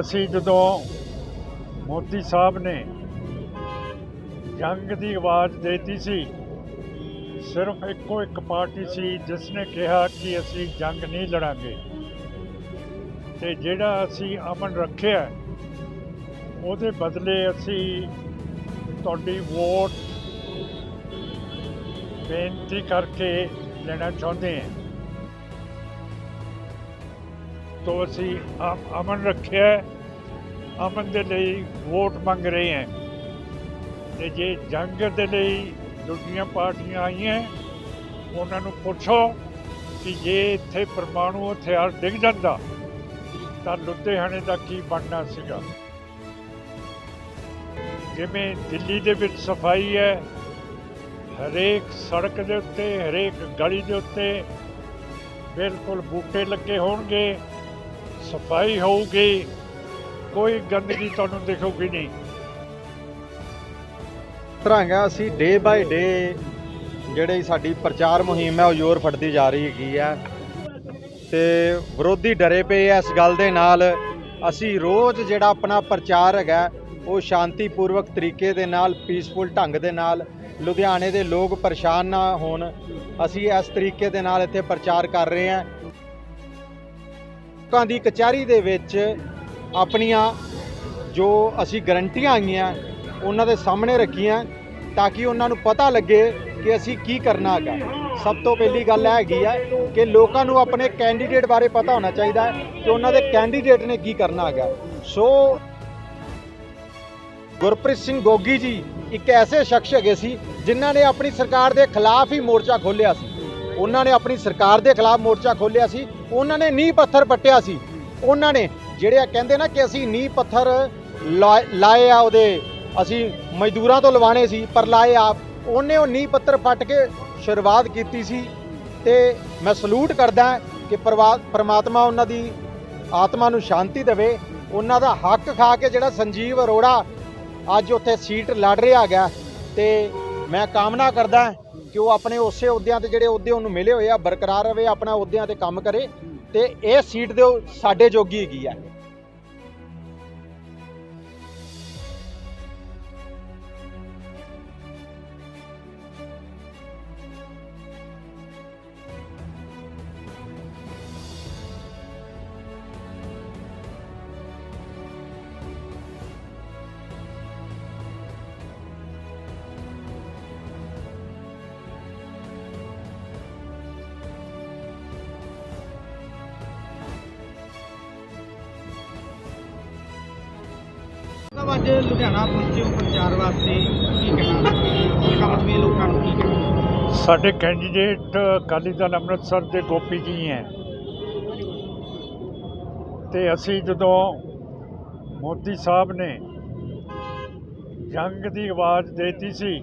ਅਸੀਂ ਜਦੋਂ ਮੋਦੀ ਸਾਹਿਬ ਨੇ ਜੰਗ ਦੀ ਆਵਾਜ਼ ਦੇਤੀ ਸੀ, ਸਿਰਫ ਇੱਕੋ ਇੱਕ ਪਾਰਟੀ ਸੀ ਜਿਸ ਨੇ ਕਿਹਾ ਕਿ ਅਸੀਂ ਜੰਗ ਨਹੀਂ ਲੜਾਂਗੇ। ਤੇ ਜਿਹੜਾ ਅਸੀਂ ਅਮਨ ਰੱਖਿਆ, ਉਹਦੇ ਬਦਲੇ ਅਸੀਂ ਤੁਹਾਡੀ ਵੋਟ ਬੇਨਤੀ ਕਰਕੇ ਲੈਣਾ ਚਾਹੁੰਦੇ ਹਾਂ। ਤੋਂ ਅਸੀਂ ਅਮ- ਅਮਨ ਰੱਖਿਆ ਅਮਨ ਦੇ ਲਈ ਵੋਟ ਮੰਗ ਰਹੇ ਹਾਂ। ਤੇ ਜੇ ਜੰਗ ਦੇ ਲਈ ਦੂਜੀਆਂ ਪਾਰਟੀਆਂ ਆਈਆਂ ਉਹਨਾਂ ਨੂੰ ਪੁੱਛੋ ਕਿ ਜੇ ਇੱਥੇ ਪਰਮਾਣੂ ਹਥਿਆਰ ਡਿੱਗ ਜਾਂਦਾ, ਤਾਂ ਲੁਧਿਆਣੇ ਦਾ ਕੀ ਬਣਨਾ ਸੀਗਾ? ਜਿਵੇਂ ਦਿੱਲੀ ਦੇ ਵਿੱਚ ਸਫ਼ਾਈ ਹੈ, ਹਰੇਕ ਸੜਕ ਦੇ ਉੱਤੇ, ਹਰੇਕ ਗਲੀ ਦੇ ਉੱਤੇ ਬਿਲਕੁਲ ਬੂਟੇ ਲੱਗੇ ਹੋਣਗੇ। ਸਫ਼ਾਈ ਹੋਊਗੀ, ਕੋਈ ਗੰਦਗੀ ਤੁਹਾਨੂੰ ਦਿਖੂਗੀ ਨਹੀਂ। ਤਰਾਂਗਾ ਅਸੀਂ ਡੇ ਬਾਈ ਡੇ ਜਿਹੜੀ ਸਾਡੀ ਪ੍ਰਚਾਰ ਮੁਹਿੰਮ ਹੈ, ਉਹ ਜ਼ੋਰ ਫੜਦੀ ਜਾ ਰਹੀ ਹੈਗੀ ਆ। ਤੇ ਵਿਰੋਧੀ ਡਰੇ ਪਏ ਆ ਇਸ ਗੱਲ ਦੇ ਨਾਲ। ਅਸੀਂ ਰੋਜ਼ ਜਿਹੜਾ ਆਪਣਾ ਪ੍ਰਚਾਰ ਹੈਗਾ, ਉਹ ਸ਼ਾਂਤੀਪੂਰਵਕ ਤਰੀਕੇ ਦੇ ਨਾਲ ਪੀਸਫੁਲ ਢੰਗ ਦੇ ਨਾਲ, ਲੁਧਿਆਣੇ ਦੇ ਲੋਕ ਪਰੇਸ਼ਾਨ ਨਾ ਹੋਣ। ਅਸੀਂ ਇਸ ਤਰੀਕੇ ਦੇ ਨਾਲ ਇੱਥੇ ਪ੍ਰਚਾਰ ਕਰ ਰਹੇ ਹਾਂ ਲੋਕਾਂ ਦੀ ਕਚਹਿਰੀ ਦੇ ਵਿੱਚ ਆਪਣੀਆਂ ਜੋ ਅਸੀਂ ਗਰੰਟੀਆਂ ਆਈਆਂ, ਉਹਨਾਂ ਦੇ ਸਾਹਮਣੇ ਰੱਖੀਆਂ ਤਾਂ ਕਿ ਉਹਨਾਂ ਨੂੰ ਪਤਾ ਲੱਗੇ ਕਿ ਅਸੀਂ ਕੀ ਕਰਨਾ ਹੈਗਾ। ਸਭ ਤੋਂ ਪਹਿਲੀ ਗੱਲ ਇਹ ਹੈਗੀ ਹੈ ਕਿ ਲੋਕਾਂ ਨੂੰ ਆਪਣੇ ਕੈਂਡੀਡੇਟ ਬਾਰੇ ਪਤਾ ਹੋਣਾ ਚਾਹੀਦਾ ਹੈ ਕਿ ਉਹਨਾਂ ਦੇ ਕੈਂਡੀਡੇਟ ਨੇ ਕੀ ਕਰਨਾ ਹੈਗਾ। ਸੋ ਗੁਰਪ੍ਰੀਤ ਸਿੰਘ ਗੋਗੀ ਜੀ ਇੱਕ ਐਸੇ ਸ਼ਖਸ ਹੈਗੇ ਸੀ ਜਿਨ੍ਹਾਂ ਨੇ ਆਪਣੀ ਸਰਕਾਰ ਦੇ ਖਿਲਾਫ ਹੀ ਮੋਰਚਾ ਖੋਲ੍ਹਿਆ ਸੀ। ਉਹਨਾਂ ਨੇ ਆਪਣੀ ਸਰਕਾਰ ਦੇ ਖਿਲਾਫ ਮੋਰਚਾ ਖੋਲ੍ਹਿਆ ਸੀ, ਉਹਨਾਂ ਨੇ ਨੀਂਹ ਪੱਥਰ ਪੱਟਿਆ ਸੀ। ਉਹਨਾਂ ਨੇ ਜਿਹੜੇ ਆ ਕਹਿੰਦੇ ਨਾ ਕਿ ਅਸੀਂ ਨੀਂਹ ਪੱਥਰ ਲਾ- ਲਾਏ ਆ ਉਹਦੇ, ਅਸੀਂ ਮਜ਼ਦੂਰਾਂ ਤੋਂ ਲਵਾਣੇ ਸੀ, ਪਰ ਲਾਏ ਆਪ ਉਹਨੇ ਉਹ ਨੀਂਹ ਪੱਥਰ ਪੱਟ ਕੇ ਸ਼ੁਰੂਆਤ ਕੀਤੀ ਸੀ ਤੇ ਮੈਂ ਸਲੂਟ ਕਰਦਾ ਕਿ ਪਰਵਾ- ਪ੍ਰਮਾਤਮਾ ਉਹਨਾਂ ਦੀ ਆਤਮਾ ਨੂੰ ਸ਼ਾਂਤੀ ਦੇਵੇ। ਉਹਨਾਂ ਦਾ ਹੱਕ ਖਾ ਕੇ ਜਿਹੜਾ ਸੰਜੀਵ ਅਰੋੜਾ ਅੱਜ ਉੱਥੇ ਸੀਟ ਲੜ ਰਿਹਾ ਹੈਗਾ, ਤੇ ਮੈਂ ਕਾਮਨਾ ਕਰਦਾ ਕਿ ਉਹ ਆਪਣੇ ਉਸੇ ਅਹੁਦਿਆਂ ਤੇ ਜਿਹੜੇ ਅਹੁਦੇ ਉਹਨੂੰ ਮਿਲੇ ਹੋਏ ਆ, ਬਰਕਰਾਰ ਰਵੇ ਆਪਣਾ ਅਹੁਦਿਆਂ ਤੇ ਕੰਮ ਕਰੇ ਤੇ ਇਹ ਸੀਟ ਦੇ ਉਹ ਸਾਡੇ ਜੋਗੀ ਹੈਗੀ ਆ। ਅੱਜ ਲੁਧਿਆਣਾ ਪਹੁੰਚੇ ਹੋ ਪ੍ਰਚਾਰ ਵਾਸਤੇ ਕੀ ਕਹਿਣਾ? ਹਲਕਾਮਤਵੀ ਲੋਕਾਂ ਨੂੰ ਕੀ ਕਹਿਣਾ? ਸਾਡੇ ਕੈਂਡੀਡੇਟ ਅਕਾਲੀ ਦਲ ਅੰਮ੍ਰਿਤਸਰ ਦੇ ਗੋਪੀ ਜੀ ਹੈ। ਤੇ ਅਸੀਂ ਜਦੋਂ ਮੋਦੀ ਸਾਹਿਬ ਨੇ ਜੰਗ ਦੀ ਆਵਾਜ਼ ਦੇਤੀ ਸੀ,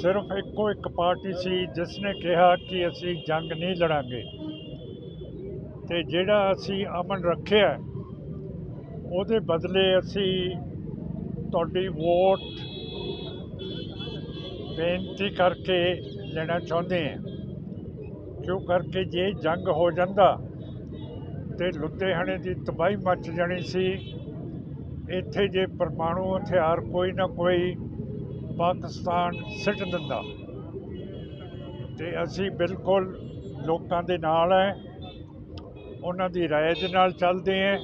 ਸਿਰਫ ਇੱਕੋ ਇੱਕ ਪਾਰਟੀ ਸੀ ਜਿਸ ਨੇ ਕਿਹਾ ਕਿ ਅਸੀਂ ਜੰਗ ਨਹੀਂ ਲੜਾਂਗੇ। ਤੇ ਜਿਹੜਾ ਅਸੀਂ ਅਮਨ ਰੱਖਿਆ, ਉਹਦੇ ਬਦਲੇ ਅਸੀਂ ਤੁਹਾਡੀ ਵੋਟ ਬੇਨਤੀ ਕਰਕੇ ਲੈਣਾ ਚਾਹੁੰਦੇ ਹਾਂ ਕਿਉਂ ਕਰਕੇ ਜੇ ਜੰਗ ਹੋ ਜਾਂਦਾ ਤੇ ਲੁਧਿਆਣੇ ਦੀ ਤਬਾਹੀ ਮੱਚ ਜਾਣੀ ਸੀ, ਇੱਥੇ ਜੇ ਪਰਮਾਣੂ ਹਥਿਆਰ ਕੋਈ ਨਾ ਕੋਈ ਪਾਕਿਸਤਾਨ ਸਿੱਟ ਦਿੰਦਾ। ਤੇ ਅਸੀਂ ਬਿਲਕੁਲ ਲੋਕਾਂ ਦੇ ਨਾਲ ਹੈ ਉਹਨਾਂ ਦੀ ਰਾਏ ਦੇ ਨਾਲ ਚੱਲਦੇ ਹਾਂ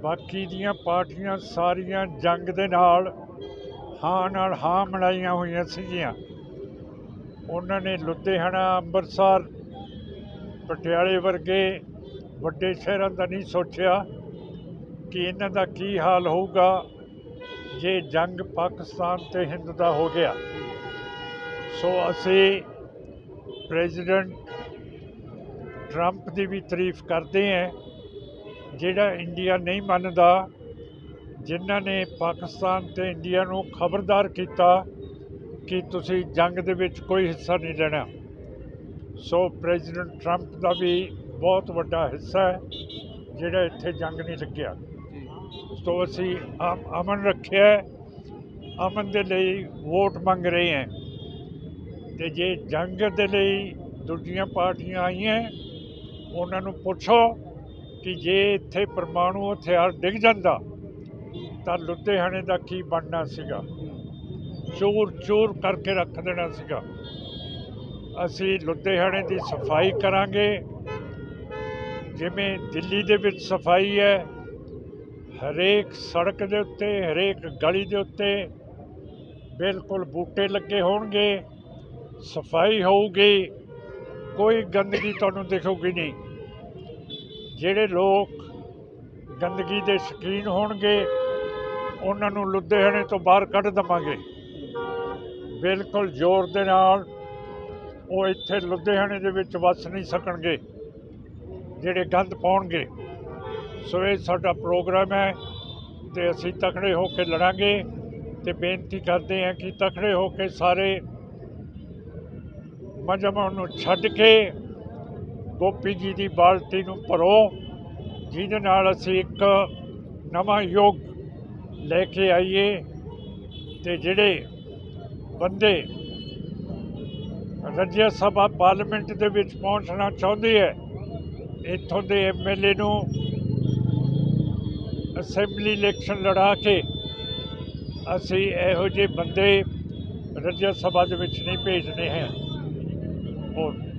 ਬਾਕੀ ਦੀਆਂ ਪਾਰਟੀਆਂ ਸਾਰੀਆਂ ਜੰਗ ਦੇ ਨਾਲ ਹਾਂ ਨਾਲ ਹਾਂ ਮਿਲਾਈਆਂ ਹੋਈਆਂ ਸੀਗੀਆਂ। ਉਹਨਾਂ ਨੇ ਲੁਧਿਆਣਾ, ਅੰਮ੍ਰਿਤਸਰ, ਪਟਿਆਲੇ ਵਰਗੇ ਵੱਡੇ ਸ਼ਹਿਰਾਂ ਦਾ ਨਹੀਂ ਸੋਚਿਆ ਕਿ ਇਹਨਾਂ ਦਾ ਕੀ ਹਾਲ ਹੋਊਗਾ ਜੇ ਜੰਗ ਪਾਕਿਸਤਾਨ ਤੇ ਹਿੰਦ ਦਾ ਹੋ ਗਿਆ। ਸੋ ਅਸੀਂ ਪ੍ਰੈਜ਼ੀਡੈਂਟ ਟਰੰਪ ਦੀ ਵੀ ਤਾਰੀਫ ਕਰਦੇ ਹਾਂ। ਜਿਹੜਾ ਇੰਡੀਆ ਨਹੀਂ ਮੰਨਦਾ ਜਿਨ੍ਹਾਂ ਨੇ ਪਾਕਿਸਤਾਨ ਤੇ ਇੰਡੀਆ ਨੂੰ ਖਬਰਦਾਰ ਕੀਤਾ ਕਿ ਤੁਸੀਂ ਜੰਗ ਦੇ ਵਿੱਚ ਕੋਈ ਹਿੱਸਾ ਨਹੀਂ ਲੈਣਾ। ਸੋ ਪ੍ਰੈਜ਼ੀਡੈਂਟ ਟਰੰਪ ਦਾ ਵੀ ਬਹੁਤ ਵੱਡਾ ਹਿੱਸਾ ਹੈ ਜਿਹੜਾ ਇੱਥੇ ਜੰਗ ਨਹੀਂ ਲੱਗਿਆ। ਸੋ ਅਸੀਂ ਅਮ- ਅਮਨ ਰੱਖਿਆ। ਅਮਨ ਦੇ ਲਈ ਵੋਟ ਮੰਗ ਰਹੇ ਹਾਂ। ਤੇ ਜੇ ਜੰਗ ਦੇ ਲਈ ਦੂਜੀਆਂ ਪਾਰਟੀਆਂ ਆਈਆਂ ਉਹਨਾਂ ਨੂੰ ਪੁੱਛੋ। ਕਿ ਜੇ ਇੱਥੇ ਪਰਮਾਣੂ ਹਥਿਆਰ ਡਿੱਗ ਜਾਂਦਾ, ਤਾਂ ਲੁਧਿਆਣੇ ਦਾ ਕੀ ਬਣਨਾ ਸੀਗਾ? ਚੋਰ ਚੋਰ ਕਰਕੇ ਰੱਖ ਦੇਣਾ ਸੀਗਾ। ਅਸੀਂ ਲੁਧਿਆਣੇ ਦੀ ਸਫ਼ਾਈ ਕਰਾਂਗੇ। ਜਿਵੇਂ ਦਿੱਲੀ ਦੇ ਵਿੱਚ ਸਫ਼ਾਈ ਹੈ, ਹਰੇਕ ਸੜਕ ਦੇ ਉੱਤੇ, ਹਰੇਕ ਗਲੀ ਦੇ ਉੱਤੇ ਬਿਲਕੁਲ ਬੂਟੇ ਲੱਗੇ ਹੋਣਗੇ। ਸਫ਼ਾਈ ਹੋਊਗੀ। ਕੋਈ ਗੰਦਗੀ ਤੁਹਾਨੂੰ ਦਿਖੂਗੀ ਨਹੀਂ। ਜਿਹੜੇ ਲੋਕ ਗੰਦਗੀ ਦੇ ਸ਼ੌਕੀਨ ਹੋਣਗੇ, ਉਹਨਾਂ ਨੂੰ ਲੁਧਿਆਣੇ ਤੋਂ ਬਾਹਰ ਕੱਢ ਦਵਾਂਗੇ। ਬਿਲਕੁਲ ਜ਼ੋਰ ਦੇ ਨਾਲ ਉਹ ਇੱਥੇ ਲੁਧਿਆਣੇ ਦੇ ਵਿੱਚ ਵੱਸ ਨਹੀਂ ਸਕਣਗੇ, ਜਿਹੜੇ ਗੰਦ ਪਾਉਣਗੇ। ਸੋ ਇਹ ਸਾਡਾ ਪ੍ਰੋਗਰਾਮ ਹੈ ਤੇ ਅਸੀਂ ਤਕੜੇ ਹੋ ਕੇ ਲੜਾਂਗੇ ਤੇ ਬੇਨਤੀ ਕਰਦੇ ਹਾਂ ਕਿ ਤਕੜੇ ਹੋ ਕੇ ਸਾਰੇ ਮਜਮਾ ਨੂੰ ਛੱਡ ਕੇ ਗੋਪੀ ਜੀ ਦੀ ਬਾਲਟੀ ਨੂੰ ਭਰੋ, ਜਿਹਦੇ ਨਾਲ ਅਸੀਂ ਇੱਕ ਨਵਾਂ ਯੁੱਗ ਲੈ ਕੇ ਆਈਏ ਤੇ ਜਿਹੜੇ ਬੰਦੇ ਰਾਜ ਸਭਾ ਪਾਰਲੀਮੈਂਟ ਦੇ ਵਿੱਚ ਪਹੁੰਚਣਾ ਚਾਹੁੰਦੇ ਹੈ ਇੱਥੋਂ ਦੇ ਐਮਐਲਏ ਨੂੰ ਅਸੈਂਬਲੀ ਇਲੈਕਸ਼ਨ ਲੜਾ ਕੇ ਅਸੀਂ ਇਹੋ ਜਿਹੇ ਬੰਦੇ ਰਾਜ ਸਭਾ ਦੇ ਵਿੱਚ ਨਹੀਂ ਭੇਜਣੇ ਹੈ। ਹੋਰ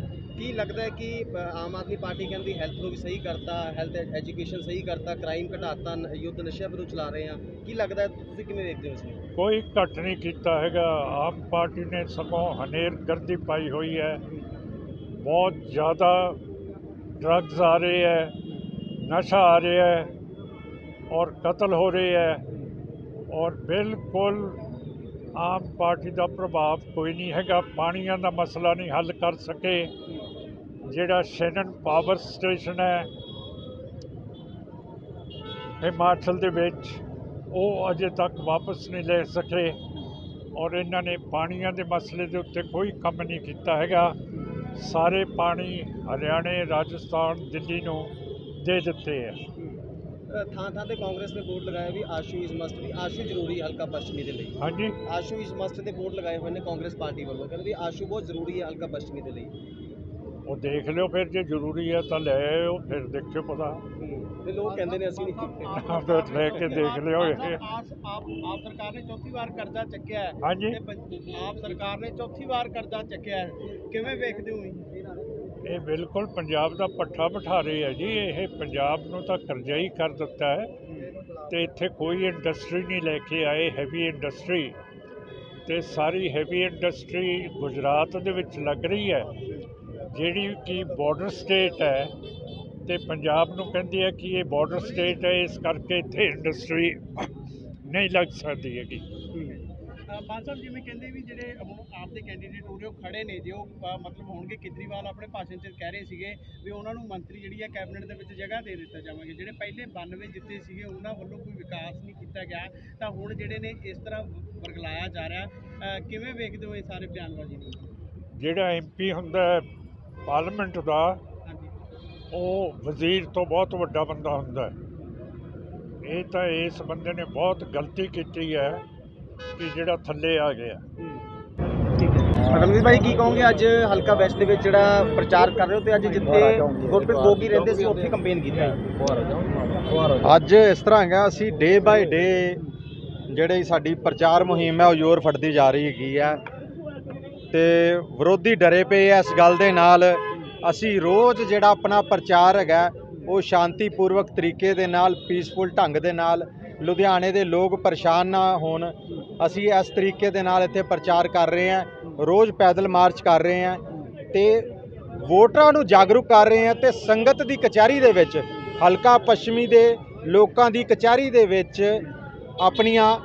ਕੀ ਲੱਗਦਾ ਹੈ ਕਿ ਆਮ ਆਦਮੀ ਪਾਰਟੀ ਕਹਿੰਦੀ ਹੈਲਥ ਨੂੰ ਵੀ ਸਹੀ ਕਰਤਾ ਹੈਲਥ ਐਜੂਕੇਸ਼ਨ ਸਹੀ ਕਰਤਾ ਕ੍ਰਾਈਮ ਘਟਾਤਾ ਯੁੱਧ ਨਸ਼ਿਆਂ ਵਿਰੁੱਧ ਚਲਾ ਰਹੇ ਆ ਕੀ ਲੱਗਦਾ ਤੁਸੀਂ ਕਿਵੇਂ ਦੇਖਦੇ ਹੋ ਇਸ ਨੂੰ? ਕੋਈ ਘੱਟ ਨਹੀਂ ਕੀਤਾ ਹੈਗਾ। ਆਮ ਪਾਰਟੀ ਨੇ ਸਗੋਂ ਹਨੇਰ ਗਰਦੀ ਪਾਈ ਹੋਈ ਹੈ। ਬਹੁਤ ਜ਼ਿਆਦਾ ਡਰੱਗਸ ਆ ਰਹੇ ਹੈ, ਨਸ਼ਾ ਆ ਰਿਹਾ ਹੈ ਔਰ ਕਤਲ ਹੋ ਰਹੇ ਹੈ ਔਰ ਬਿਲਕੁਲ ਆਮ ਪਾਰਟੀ ਦਾ ਪ੍ਰਭਾਵ ਕੋਈ ਨਹੀਂ ਹੈਗਾ। ਪਾਣੀਆਂ ਦਾ ਮਸਲਾ ਨਹੀਂ ਹੱਲ ਕਰ ਸਕੇ। ਜਿਹੜਾ ਸ਼ੈਨਨ ਪਾਵਰ ਸਟੇਸ਼ਨ ਹੈ ਹਿਮਾਚਲ ਦੇ ਵਿੱਚ ਉਹ ਅਜੇ ਤੱਕ ਵਾਪਸ ਨਹੀਂ ਲੈ ਸਕੇ ਔਰ ਇਹਨਾਂ ਨੇ ਪਾਣੀਆਂ ਦੇ ਮਸਲੇ ਦੇ ਉੱਤੇ ਕੋਈ ਕੰਮ ਨਹੀਂ ਕੀਤਾ ਹੈਗਾ। ਸਾਰੇ ਪਾਣੀ ਹਰਿਆਣੇ ਰਾਜਸਥਾਨ ਦਿੱਲੀ ਨੂੰ ਦੇ ਦਿੱਤੇ ਹੈ ਥਾਂ ਥਾਂ ਤੇ ਕਾਂਗਰਸ ਨੇ ਬੋਰਡ ਲਗਾਇਆ ਵੀ ਆਸ਼ੂ ਇਜ਼ ਮਸਟ ਵੀ ਆਸ਼ੂ ਜ਼ਰੂਰੀ ਹਲਕਾ ਪੱਛਮੀ ਦੇ ਲਈ। ਹਾਂਜੀ। ਆਸ਼ੂ ਇਜ਼ ਮਸਟ ਦੇ ਬੋਰਡ ਲਗਾਏ ਹੋਏ ਨੇ ਕਾਂਗਰਸ ਪਾਰਟੀ ਵੱਲੋਂ। ਕਹਿੰਦੇ ਵੀ ਆਸ਼ੂ ਬਹੁਤ ਜ਼ਰੂਰੀ ਹੈ ਹਲਕਾ ਪੱਛਮੀ ਦੇ ਲਈ। ਉਹ ਦੇਖ ਲਿਓ ਫਿਰ ਜੇ ਜ਼ਰੂਰੀ ਹੈ ਤਾਂ ਲੈ ਆਇਓ ਫਿਰ ਦੇਖਿਓ ਪਤਾ। ਤੇ ਲੋਕ ਕਹਿੰਦੇ ਨੇ ਅਸੀਂ ਨਹੀਂ ਤਾਂ ਲੈ ਕੇ ਦੇਖ ਲਿਓ। ਇਹ ਆਪ ਆਪ ਆਪ ਸਰਕਾਰ ਨੇ ਚੌਥੀ ਵਾਰ ਕਰਜ਼ਾ ਚੱਕਿਆ ਹੈ। ਹਾਂਜੀ। ਤੇ ਆਪ ਸਰਕਾਰ ਨੇ ਚੌਥੀ ਵਾਰ ਕਰਜ਼ਾ ਚੱਕਿਆ ਹੈ। ਕਿਵੇਂ ਵੇਖਦੇ ਹੋ ਇਹ? ਇਹ ਬਿਲਕੁਲ ਪੰਜਾਬ ਦਾ ਪੱਠਾ ਬਿਠਾ ਰਹੇ ਹੈ ਜੀ। ਇਹ ਪੰਜਾਬ ਨੂੰ ਤਾਂ ਕਰਜ਼ਾ ਹੀ ਕਰ ਦਿੱਤਾ ਹੈ। ਤੇ ਇੱਥੇ ਕੋਈ ਇੰਡਸਟਰੀ ਨਹੀਂ ਲੈ ਕੇ ਆਏ ਹੈਵੀ ਇੰਡਸਟਰੀ ਤੇ ਸਾਰੀ ਹੈਵੀ ਇੰਡਸਟਰੀ ਗੁਜਰਾਤ ਦੇ ਵਿੱਚ ਲੱਗ ਰਹੀ ਹੈ। ਜਿਹੜੀ ਕਿ ਬਾਰਡਰ ਸਟੇਟ ਹੈ ਤੇ ਪੰਜਾਬ ਨੂੰ ਕਹਿੰਦੀ ਹੈ ਕਿ ਇਹ ਬਾਰਡਰ ਸਟੇਟ ਹੈ ਇਸ ਕਰਕੇ ਇੱਥੇ ਇੰਡਸਟਰੀ ਨਹੀਂ ਲੱਗ ਸਕਦੀ ਹੈਗੀ। ਮਾਨ ਸਾਹਿਬ ਜਿਵੇਂ ਕਹਿੰਦੇ ਵੀ ਜਿਹੜੇ ਆਪ ਦੇ ਕੈਂਡੀਡੇਟ ਹੋ ਰਹੇ ਉਹ ਖੜੇ ਨੇ ਜੇ ਉਹ ਮਤਲਬ ਹੋਣਗੇ ਕੇਜਰੀਵਾਲ ਆਪਣੇ ਭਾਸ਼ਣ 'ਚ ਕਹਿ ਰਹੇ ਸੀਗੇ ਵੀ ਉਹਨਾਂ ਨੂੰ ਮੰਤਰੀ ਜਿਹੜੀ ਹੈ ਕੈਬਨਿਟ ਦੇ ਵਿੱਚ ਜਗ੍ਹਾ ਦੇ ਦਿੱਤਾ ਜਾਵਾਂਗੇ। ਜਿਹੜੇ ਪਹਿਲੇ 92 ਜਿੱਤੇ ਸੀਗੇ ਉਹਨਾਂ ਵੱਲੋਂ ਕੋਈ ਵਿਕਾਸ ਨਹੀਂ ਕੀਤਾ ਗਿਆ। ਤਾਂ ਹੁਣ ਜਿਹੜੇ ਨੇ ਇਸ ਤਰ੍ਹਾਂ ਵਰਗਲਾਇਆ ਜਾ ਰਿਹਾ। ਕਿਵੇਂ ਵੇਖਦੇ ਹੋ ਇਹ ਸਾਰੇ ਬਿਆਨਬਾਜ਼ੀ ਨੂੰ? ਜਿਹੜਾ ਐਮਪੀ ਹੁੰਦਾ ਪਾਰਲੀਮੈਂਟ ਦਾ ਉਹ ਵਜ਼ੀਰ ਤੋਂ ਬਹੁਤ ਵੱਡਾ ਬੰਦਾ ਹੁੰਦਾ ਹੈ। ਇਹ ਤਾਂ ਇਸ ਬੰਦੇ ਨੇ ਬਹੁਤ ਗਲਤੀ ਕੀਤੀ ਹੈ ਕਿ ਜਿਹੜਾ ਥੱਲੇ ਆ ਗਿਆ। ਅਗਲਵੀਰ ਭਾਈ ਕੀ ਕਹੋਗੇ? ਅੱਜ ਹਲਕਾ ਵੈਸਟ ਦੇ ਵਿੱਚ ਜਿਹੜਾ ਪ੍ਰਚਾਰ ਕਰ ਰਹੇ ਹੋ ਤੇ ਅੱਜ ਜਿੱਥੇ ਗੁਰਪ੍ਰੀਤ ਗੋਗੀ ਰਹਿੰਦੇ ਸੀ ਉੱਥੇ ਕੰਪੇਨ ਕੀਤਾ। ਅੱਜ ਇਸ ਤਰ੍ਹਾਂ ਹੈਗਾ ਅਸੀਂ ਡੇ ਬਾਈ ਡੇ ਜਿਹੜੀ ਸਾਡੀ ਪ੍ਰਚਾਰ ਮੁਹਿੰਮ ਹੈ ਉਹ ਜ਼ੋਰ ਫੜਦੀ ਜਾ ਰਹੀ ਹੈਗੀ ਹੈ। ਤੇ ਵਿਰੋਧੀ ਡਰੇ ਪਏ ਐ ਇਸ ਗੱਲ ਦੇ ਨਾਲ। ਅਸੀਂ ਰੋਜ਼ ਜਿਹੜਾ ਆਪਣਾ ਪ੍ਰਚਾਰ ਹੈਗਾ, ਉਹ ਸ਼ਾਂਤੀਪੂਰਵਕ ਤਰੀਕੇ ਦੇ ਨਾਲ ਪੀਸਫੁਲ ਢੰਗ ਦੇ ਨਾਲ, ਲੁਧਿਆਣੇ ਦੇ ਲੋਕ ਪਰੇਸ਼ਾਨ ਨਾ ਹੋਣ। ਅਸੀਂ ਇਸ ਤਰੀਕੇ ਦੇ ਨਾਲ ਇੱਥੇ ਪ੍ਰਚਾਰ ਕਰ ਰਹੇ ਹਾਂ, ਰੋਜ਼ ਪੈਦਲ ਮਾਰਚ ਕਰ ਰਹੇ ਹਾਂ ਤੇ ਵੋਟਰਾਂ ਨੂੰ ਜਾਗਰੂਕ ਕਰ ਰਹੇ ਹਾਂ ਤੇ ਸੰਗਤ ਦੀ ਕਚਹਿਰੀ ਦੇ ਵਿੱਚ, ਹਲਕਾ ਪੱਛਮੀ ਦੇ ਲੋਕਾਂ ਦੀ ਕਚਹਿਰੀ ਦੇ ਵਿੱਚ ਆਪਣੀਆਂ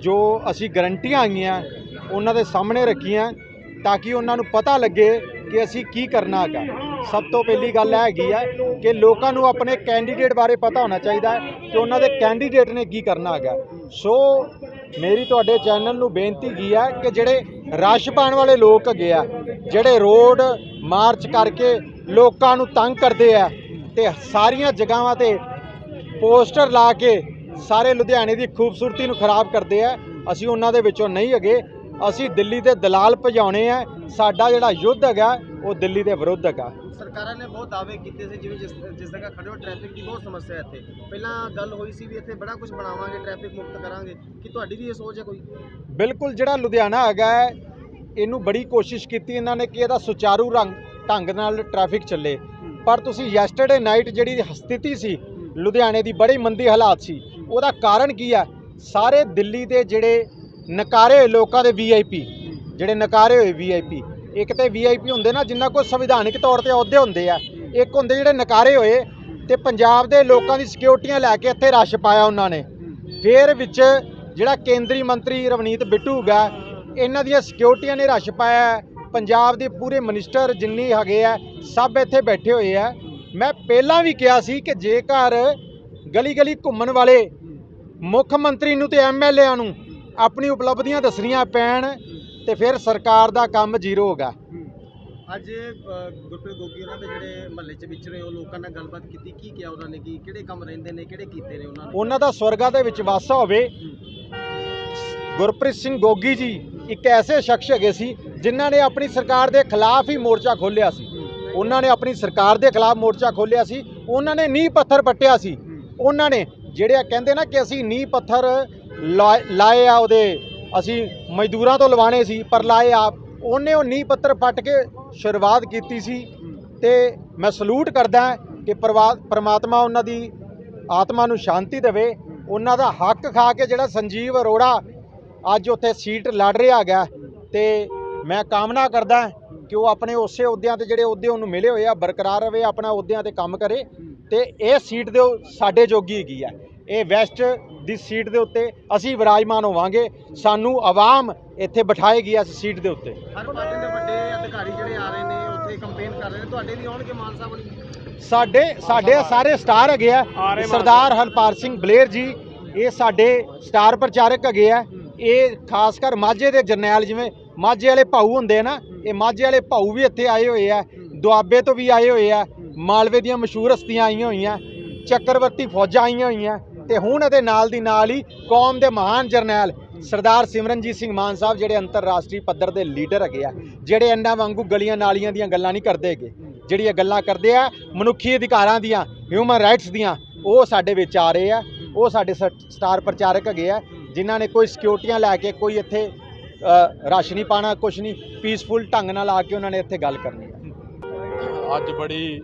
ਜੋ ਅਸੀਂ ਗਰੰਟੀਆਂ ਆਈਆਂ, ਉਹਨਾਂ ਦੇ ਸਾਹਮਣੇ ਰੱਖੀਆਂ। ਤਾਂ ਕਿ ਉਹਨਾਂ ਨੂੰ ਪਤਾ ਲੱਗੇ ਕਿ ਅਸੀਂ ਕੀ ਕਰਨਾ ਹੈਗਾ। ਸਭ ਤੋਂ ਪਹਿਲੀ ਗੱਲ ਇਹ ਹੈਗੀ ਹੈ ਕਿ ਲੋਕਾਂ ਨੂੰ ਆਪਣੇ ਕੈਂਡੀਡੇਟ ਬਾਰੇ ਪਤਾ ਹੋਣਾ ਚਾਹੀਦਾ ਹੈ ਕਿ ਉਹਨਾਂ ਦੇ ਕੈਂਡੀਡੇਟ ਨੇ ਕੀ ਕਰਨਾ ਹੈਗਾ। ਸੋ ਮੇਰੀ ਤੁਹਾਡੇ ਚੈਨਲ ਨੂੰ ਬੇਨਤੀ ਕੀ ਹੈ ਕਿ ਜਿਹੜੇ ਰਸ਼ ਪਾਉਣ ਵਾਲੇ ਲੋਕ ਹੈਗੇ ਆ, ਜਿਹੜੇ ਰੋਡ ਮਾਰਚ ਕਰਕੇ ਲੋਕਾਂ ਨੂੰ ਤੰਗ ਕਰਦੇ ਆ ਤੇ ਸਾਰੀਆਂ ਜਗ੍ਹਾਵਾਂ ਤੇ ਪੋਸਟਰ ਲਾ ਕੇ ਸਾਰੇ ਲੁਧਿਆਣੇ ਦੀ ਖੂਬਸੂਰਤੀ ਨੂੰ ਖਰਾਬ ਕਰਦੇ ਆ, ਅਸੀਂ ਉਹਨਾਂ ਦੇ ਵਿੱਚੋਂ ਨਹੀਂ ਹੈਗੇ। ਅਸੀਂ ਦਿੱਲੀ ਦੇ ਦਲਾਲ ਭਜਾਉਣੇ ਆ ਸਾਡਾ ਜਿਹੜਾ ਯੁੱਧ ਹੈਗਾ ਉਹ ਦਿੱਲੀ ਦੇ ਵਿਰੁੱਧ ਹੈਗਾ। ਸਰਕਾਰਾਂ ਨੇ ਬਹੁਤ ਦਾਅਵੇ ਕੀਤੇ ਸੀ ਜਿਵੇਂ ਜਿਸ ਜਿਸ ਜਗ੍ਹਾ ਖੜੇ ਹੋ ਟ੍ਰੈਫਿਕ ਦੀ ਬਹੁਤ ਸਮੱਸਿਆ ਇੱਥੇ। ਪਹਿਲਾਂ ਗੱਲ ਹੋਈ ਸੀ ਵੀ ਇੱਥੇ ਬੜਾ ਕੁਝ ਬਣਾਵਾਂਗੇ ਟ੍ਰੈਫਿਕ ਮੁਕਤ ਕਰਾਂਗੇ। ਕੀ ਤੁਹਾਡੀ ਵੀ ਇਹ ਸੋਚ ਹੈ ਕੋਈ? ਬਿਲਕੁਲ ਜਿਹੜਾ ਲੁਧਿਆਣਾ ਹੈਗਾ ਇਹਨੂੰ ਬੜੀ ਕੋਸ਼ਿਸ਼ ਕੀਤੀ ਇਹਨਾਂ ਨੇ ਕਿ ਇਹਦਾ ਸੁਚਾਰੂ ਰੰਗ ਢੰਗ ਨਾਲ ਟ੍ਰੈਫਿਕ ਚੱਲੇ। ਪਰ ਤੁਸੀਂ ਯੈਸਟਰਡੇ ਨਾਈਟ ਜਿਹੜੀ ਸਥਿਤੀ ਸੀ ਲੁਧਿਆਣੇ ਦੀ ਬੜੀ ਮੰਦੀ ਹਾਲਾਤ ਸੀ ਉਹਦਾ ਕਾਰਨ ਕੀ ਹੈ? ਸਾਰੇ ਦਿੱਲੀ ਦੇ ਜਿਹੜੇ ਨਕਾਰੇ ਹੋਏ ਲੋਕਾਂ ਦੇ ਵੀਆਈਪੀ ਜਿਹੜੇ ਨਕਾਰੇ ਹੋਏ ਵੀਆਈਪੀ ਇੱਕ ਤੇ ਵੀਆਈਪੀ ਹੁੰਦੇ ਨਾ ਜਿਨ੍ਹਾਂ ਕੋਲ ਸੰਵਿਧਾਨਿਕ ਤੌਰ ਤੇ ਅਹੁਦੇ ਹੁੰਦੇ ਆ। ਇੱਕ ਹੁੰਦੇ ਜਿਹੜੇ ਨਕਾਰੇ ਹੋਏ ਤੇ ਪੰਜਾਬ ਦੇ ਲੋਕਾਂ ਦੀ ਸਿਕਿਉਰਟੀਆਂ ਲੈ ਕੇ ਇੱਥੇ ਰਸ਼ ਪਾਇਆ ਉਹਨਾਂ ਨੇ। ਫੇਰ ਵਿੱਚ ਜਿਹੜਾ ਕੇਂਦਰੀ ਮੰਤਰੀ ਰਵਨੀਤ ਬਿੱਟੂ ਹੈਗਾ ਇਹਨਾਂ ਦੀਆਂ ਸਿਕਿਉਰਟੀਆਂ ਨੇ ਰਸ਼ ਪਾਇਆ ਪੰਜਾਬ ਦੇ ਪੂਰੇ ਮਿਨਿਸਟਰ ਜਿੰਨੀ ਹੈਗੇ ਆ, ਸਭ ਇੱਥੇ ਬੈਠੇ ਹੋਏ ਆ। ਮੈਂ ਪਹਿਲਾਂ ਵੀ ਕਿਹਾ ਸੀ ਕਿ ਜੇਕਰ ਗਲੀ ਗਲੀ ਘੁੰਮਣ ਵਾਲੇ ਮੁੱਖ ਮੰਤਰੀ ਨੂੰ ਤੇ ਐਮਐਲਏਆਂ ਨੂੰ ਆਪਣੀ ਉਪਲਬਧੀਆਂ ਦੱਸਣੀਆਂ ਪੈਣ ਤੇ ਫਿਰ ਸਰਕਾਰ ਦਾ ਕੰਮ ਜ਼ੀਰੋ ਹੋਗਾ। ਅੱਜ ਗੁਰਪ੍ਰੀਤ ਗੋਗੀ ਉਹਨਾਂ ਦੇ ਜਿਹੜੇ ਮਹੱਲੇ 'ਚ ਵਿਚਰੇ ਉਹ ਲੋਕਾਂ ਨਾਲ ਗੱਲਬਾਤ ਕੀਤੀ ਕੀ ਕਿਹਾ ਉਹਨਾਂ ਨੇ ਕੀ ਕਿਹੜੇ ਕੰਮ ਰਹਿੰਦੇ ਨੇ ਕਿਹੜੇ ਕੀਤੇ ਨੇ ਉਹਨਾਂ ਨੇ? ਉਹਨਾਂ ਦਾ ਸਵਰਗਾਂ ਦੇ ਵਿੱਚ ਵਾਸਾ ਹੋਵੇ। ਗੁਰਪ੍ਰੀਤ ਸਿੰਘ ਗੋਗੀ ਜੀ ਇੱਕ ਐਸੇ ਸ਼ਖਸ ਹੈਗੇ ਸੀ ਜਿਨ੍ਹਾਂ ਨੇ ਆਪਣੀ ਸਰਕਾਰ ਦੇ ਖਿਲਾਫ ਹੀ ਮੋਰਚਾ ਖੋਲ੍ਹਿਆ ਸੀ। ਉਹਨਾਂ ਨੇ ਆਪਣੀ ਸਰਕਾਰ ਦੇ ਖਿਲਾਫ ਮੋਰਚਾ ਖੋਲ੍ਹਿਆ ਸੀ। ਉਹਨਾਂ ਨੇ ਨੀਂਹ ਪੱਥਰ ਪੱਟਿਆ ਸੀ। ਉਹਨਾਂ ਨੇ ਜਿਹੜੇ ਕਹਿੰਦੇ ਨਾ ਕਿ ਅਸੀਂ ਨੀਂਹ ਪੱਥਰ ਲਾਏ ਆ ਉਹਦੇ। ਅਸੀਂ ਮਜ਼ਦੂਰਾਂ ਤੋਂ ਲਵਾਣੇ ਸੀ, ਪਰ ਲਾਏ ਆਪ ਉਹਨੇ ਉਹ ਨੀਂਹ ਪੱਤਰ ਪੱਟ ਕੇ ਸ਼ੁਰੂਆਤ ਕੀਤੀ ਸੀ ਤੇ ਮੈਂ ਸਲੂਟ ਕਰਦਾ ਕਿ ਪਰਵਾ- ਪ੍ਰਮਾਤਮਾ ਉਹਨਾਂ ਦੀ ਆਤਮਾ ਨੂੰ ਸ਼ਾਂਤੀ ਦੇਵੇ। ਉਹਨਾਂ ਦਾ ਹੱਕ ਖਾ ਕੇ ਜਿਹੜਾ ਸੰਜੀਵ ਅਰੋੜਾ ਅੱਜ ਉੱਥੇ ਸੀਟ ਲੜ ਰਿਹਾ ਹੈਗਾ ਤੇ ਮੈਂ ਕਾਮਨਾ ਕਰਦਾ ਕਿ ਉਹ ਆਪਣੇ ਉਸੇ ਅਹੁਦਿਆਂ ਤੇ ਜਿਹੜੇ ਅਹੁਦੇ ਉਹਨੂੰ ਮਿਲੇ ਹੋਏ ਆ, ਬਰਕਰਾਰ ਰਵੇ, ਆਪਣਾ ਅਹੁਦਿਆਂ ਤੇ ਕੰਮ ਕਰੇ ਤੇ ਇਹ ਸੀਟ ਦੇ ਉਹ ਸਾਡੇ ਜੋਗੀ ਹੈਗੀ ਆ। ਇਹ ਵੈਸਟ ਦੀ ਸੀਟ ਦੇ ਉੱਤੇ ਅਸੀਂ ਵਿਰਾਜਮਾਨ ਹੋਵਾਂਗੇ। ਸਾਨੂੰ ਆਵਾਮ ਇੱਥੇ ਬਿਠਾਏਗੀ ਇਸ ਸੀਟ ਦੇ ਉੱਤੇ। ਹਰ ਪਾਰਟੀ ਦੇ ਵੱਡੇ ਅਧਿਕਾਰੀ ਜਿਹੜੇ ਆ ਰਹੇ ਨੇ ਉੱਥੇ ਕੰਪੇਨ ਕਰ ਰਹੇ ਨੇ। ਤੁਹਾਡੇ ਵੀ ਆਉਣਗੇ ਮਾਨ ਸਾਹਿਬ ਹੋਣੀ ਸਾਡੇ ਸਾਡੇ ਸਾਰੇ ਸਟਾਰ ਹੈਗੇ ਆ। ਸਰਦਾਰ ਹਰਪਾਲ ਸਿੰਘ ਬਲੇਰ ਜੀ ਇਹ ਸਾਡੇ ਸਟਾਰ ਪ੍ਰਚਾਰਕ ਹੈਗੇ ਆ। ਇਹ ਖਾਸ ਕਰ ਮਾਝੇ ਦੇ ਜਰਨੈਲ ਜਿਵੇਂ ਮਾਝੇ ਵਾਲੇ ਭਾਊ ਹੁੰਦੇ ਆ ਨਾ ਇਹ ਮਾਝੇ ਵਾਲੇ ਭਾਊ ਵੀ ਇੱਥੇ ਆਏ ਹੋਏ ਆ। ਦੁਆਬੇ ਤੋਂ ਵੀ ਆਏ ਹੋਏ ਆ। ਮਾਲਵੇ ਦੀਆਂ ਮਸ਼ਹੂਰ ਹਸਤੀਆਂ ਆਈਆਂ ਹੋਈਆਂ। ਚੱਕਰਵਰਤੀ ਫੌਜਾਂ ਆਈਆਂ ਹੋਈਆਂ ਤੇ ਹੁਣ ਇਹਦੇ ਨਾਲ ਦੀ ਨਾਲ ਹੀ ਕੌਮ ਦੇ ਮਹਾਨ ਜਰਨੈਲ ਸਰਦਾਰ ਸਿਮਰਨਜੀਤ ਸਿੰਘ ਮਾਨ ਸਾਹਿਬ ਜਿਹੜੇ ਅੰਤਰਰਾਸ਼ਟਰੀ ਪੱਧਰ ਦੇ ਲੀਡਰ ਹੈਗੇ ਆ ਜਿਹੜੇ ਇਹਨਾਂ ਵਾਂਗੂ ਗਲੀਆਂ ਨਾਲੀਆਂ ਦੀਆਂ ਗੱਲਾਂ ਨਹੀਂ ਕਰਦੇ ਹੈਗੇ ਜਿਹੜੀਆਂ ਗੱਲਾਂ ਕਰਦੇ ਆ ਮਨੁੱਖੀ ਅਧਿਕਾਰਾਂ ਦੀਆਂ ਹਿਊਮਨ ਰਾਈਟਸ ਦੀਆਂ ਉਹ ਸਾਡੇ ਵਿੱਚ ਆ ਰਹੇ ਆ ਉਹ ਸਾਡੇ ਸ- ਸਟਾਰ ਪ੍ਰਚਾਰਕ ਹੈਗੇ ਆ ਜਿਨ੍ਹਾਂ ਨੇ ਕੋਈ ਸਿਕਿਉਰਟੀਆਂ ਲੈ ਕੇ ਕੋਈ ਇੱਥੇ ਅ, ਰਸ਼ ਨਹੀਂ ਪਾਣਾ ਕੁਛ ਨਹੀਂ ਪੀਸਫੁਲ ਢੰਗ ਨਾਲ ਆ ਕੇ ਉਹਨਾਂ ਨੇ ਇੱਥੇ ਗੱਲ ਕਰਨੀ ਹੈ ਅੱਜ ਬੜੀ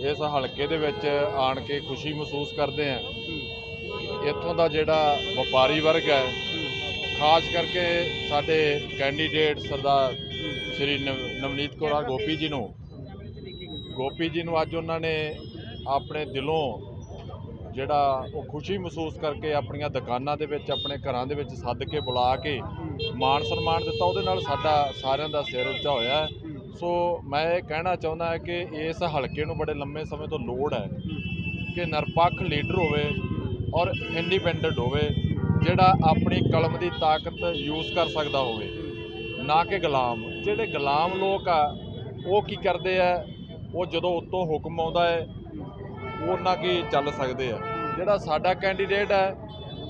ਇਸ ਹਲਕੇ ਦੇ ਵਿੱਚ ਆਣ ਕੇ ਖੁਸ਼ੀ ਮਹਿਸੂਸ ਕਰਦੇ ਆ। ਇੱਥੋਂ ਦਾ ਜਿਹੜਾ ਵਪਾਰੀ ਵਰਗ ਹੈ, ਖਾਸ ਕਰਕੇ ਸਾਡੇ ਕੈਂਡੀਡੇਟ ਸਰਦਾਰ ਸ਼੍ਰੀ ਨਵ- ਨਵਨੀਤ ਕੌਰ ਗੋਪੀ ਜੀ ਨੂੰ। ਗੋਪੀ ਜੀ ਨੂੰ ਅੱਜ ਉਹਨਾਂ ਨੇ ਆਪਣੇ ਦਿਲੋਂ ਜਿਹੜਾ ਉਹ ਖੁਸ਼ੀ ਮਹਿਸੂਸ ਕਰਕੇ ਆਪਣੀਆਂ ਦੁਕਾਨਾਂ ਦੇ ਵਿੱਚ, ਆਪਣੇ ਘਰਾਂ ਦੇ ਵਿੱਚ ਸੱਦ ਕੇ ਬੁਲਾ ਕੇ ਮਾਣ ਸਨਮਾਨ ਦਿੱਤਾ। ਉਹਦੇ ਨਾਲ ਸਾਡਾ ਸਾਰਿਆਂ ਦਾ ਸਿਰ ਉੱਚਾ ਹੋਇਆ। ਸੋ ਮੈਂ ਇਹ ਕਹਿਣਾ ਚਾਹੁੰਦਾ ਹਾਂ ਕਿ ਇਸ ਹਲਕੇ ਨੂੰ ਬੜੇ ਲੰਮੇ ਸਮੇਂ ਤੋਂ ਲੋੜ ਹੈ ਕਿ ਨਿਰਪੱਖ ਲੀਡਰ ਹੋਵੇ ਔਰ ਇੰਡੀਪੈਂਡੈਂਟ ਹੋਵੇ, ਜਿਹੜਾ ਆਪਣੀ ਕਲਮ ਦੀ ਤਾਕਤ ਯੂਜ਼ ਕਰ ਸਕਦਾ ਹੋਵੇ, ਨਾ ਕਿ ਗੁਲਾਮ। ਜਿਹੜੇ ਗੁਲਾਮ ਲੋਕ ਆ, ਉਹ ਕੀ ਕਰਦੇ ਆ? ਉਹ ਜਦੋਂ ਉੱਤੋਂ ਹੁਕਮ ਆਉਂਦਾ ਹੈ ਉਹਨਾਂ ਕੀ ਚੱਲ ਸਕਦੇ ਆ। ਜਿਹੜਾ ਸਾਡਾ ਕੈਂਡੀਡੇਟ ਹੈ,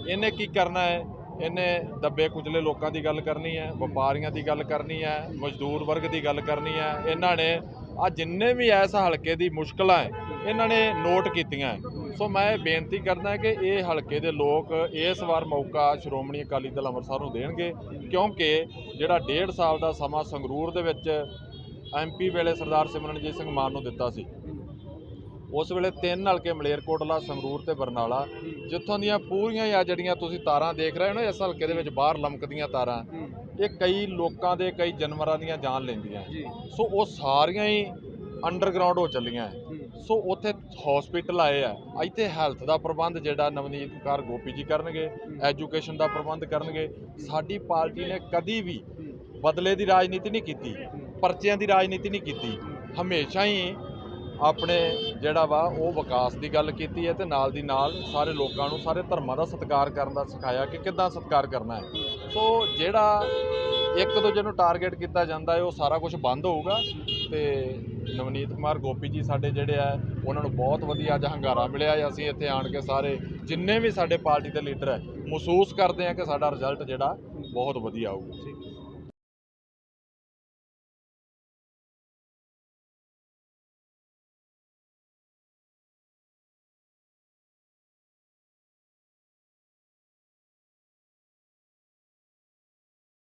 ਇਹਨੇ ਕੀ ਕਰਨਾ ਹੈ? ਇਹਨੇ ਦੱਬੇ ਕੁਚਲੇ ਲੋਕਾਂ ਦੀ ਗੱਲ ਕਰਨੀ ਹੈ, ਵਪਾਰੀਆਂ ਦੀ ਗੱਲ ਕਰਨੀ ਹੈ, ਮਜ਼ਦੂਰ ਵਰਗ ਦੀ ਗੱਲ ਕਰਨੀ ਹੈ, ਇਹਨਾਂ ਨੇ ਆ ਜਿੰਨੇ ਵੀ ਇਸ ਹਲਕੇ ਦੀ ਮੁਸ਼ਕਲਾਂ ਹੈ, ਇਹਨਾਂ ਨੇ ਨੋਟ ਕੀਤੀਆਂ ਹੈ। ਸੋ ਮੈਂ ਇਹ ਬੇਨਤੀ ਕਰਦਾ ਕਿ ਇਹ ਹਲਕੇ ਦੇ ਲੋਕ ਇਸ ਵਾਰ ਮੌਕਾ ਸ਼੍ਰੋਮਣੀ ਅਕਾਲੀ ਦਲ ਅੰਮ੍ਰਿਤਸਰ ਨੂੰ ਦੇਣਗੇ, ਕਿਉਂਕਿ ਜਿਹੜਾ ਡੇਢ ਸਾਲ ਦਾ ਸਮਾਂ ਸੰਗਰੂਰ ਦੇ ਵਿੱਚ ਐਮਪੀ ਵੇਲੇ ਸਰਦਾਰ ਸਿਮਰਨਜੀਤ ਸਿੰਘ ਮਾਨ ਨੂੰ ਦਿੱਤਾ ਸੀ ਉਸ ਵੇਲੇ ਤਿੰਨ ਹਲਕੇ ਮਲੇਰਕੋਟਲਾ ਸੰਗਰੂਰ ਤੇ ਬਰਨਾਲਾ ਜਿੱਥੋਂ ਦੀਆਂ ਪੂਰੀਆਂ ਆ ਜਿਹੜੀਆਂ ਤੁਸੀਂ ਤਾਰਾਂ ਦੇਖ ਰਹੇ ਹੋ ਨਾ ਇਸ ਹਲਕੇ ਦੇ ਵਿੱਚ ਬਾਹਰ ਲਮਕਦੀਆਂ ਤਾਰਾਂ ਇਹ ਕਈ ਲੋਕਾਂ ਦੇ ਕਈ ਜਾਨਵਰਾਂ ਦੀਆਂ ਜਾਨ ਲੈਂਦੀਆਂ। ਸੋ ਉਹ ਸਾਰੀਆਂ ਹੀ ਅੰਡਰਗਰਾਉਂਡ ਹੋ ਚੱਲੀਆਂ। ਸੋ ਉੱਥੇ ਹਸਪੀਟਲ ਆਏ ਆ। ਇੱਥੇ ਹੈਲਥ ਦਾ ਪ੍ਰਬੰਧ ਜਿਹੜਾ ਨਵਨੀਤ ਕੌਰ ਗੋਪੀ ਜੀ ਕਰਨਗੇ ਐਜੂਕੇਸ਼ਨ ਦਾ ਪ੍ਰਬੰਧ ਕਰਨਗੇ। ਸਾਡੀ ਪਾਰਟੀ ਨੇ ਕਦੀ ਵੀ ਬਦਲੇ ਦੀ ਰਾਜਨੀਤੀ ਨਹੀਂ ਕੀਤੀ ਪਰਚਿਆਂ ਦੀ ਰਾਜਨੀਤੀ ਨਹੀਂ ਕੀਤੀ। ਹਮੇਸ਼ਾ ਹੀ ਆਪਣੇ ਜਿਹੜਾ ਵਾ, ਉਹ ਵਿਕਾਸ ਦੀ ਗੱਲ ਕੀਤੀ ਹੈ ਤੇ ਨਾਲ ਦੀ ਨਾਲ ਸਾਰੇ ਲੋਕਾਂ ਨੂੰ, ਸਾਰੇ ਧਰਮਾਂ ਦਾ ਸਤਿਕਾਰ ਕਰਨ ਦਾ ਸਿਖਾਇਆ ਕਿ ਕਿੱਦਾਂ ਸਤਿਕਾਰ ਕਰਨਾ ਹੈ। ਸੋ ਜਿਹੜਾ ਇੱਕ ਦੂਜੇ ਨੂੰ ਟਾਰਗੇਟ ਕੀਤਾ ਜਾਂਦਾ ਹੈ, ਉਹ ਸਾਰਾ ਕੁਝ ਬੰਦ ਹੋਊਗਾ ਤੇ ਨਵਨੀਤ ਕੁਮਾਰ ਗੋਪੀ ਜੀ ਸਾਡੇ ਜਿਹੜੇ ਆ, ਉਹਨਾਂ ਨੂੰ ਬਹੁਤ ਵਧੀਆ ਅੱਜ ਹੰਗਾਰਾ ਮਿਲਿਆ ਹੈ। ਅਸੀਂ ਇੱਥੇ ਆਣ ਕੇ ਸਾਰੇ ਜਿੰਨੇ ਵੀ ਸਾਡੇ ਪਾਰਟੀ ਦੇ ਲੀਡਰ ਹੈ, ਮਹਿਸੂਸ ਕਰਦੇ ਆ ਕਿ ਸਾਡਾ ਰਿਜ਼ਲਟ ਜਿਹੜਾ ਬਹੁਤ ਵਧੀਆ ਆਊਗਾ।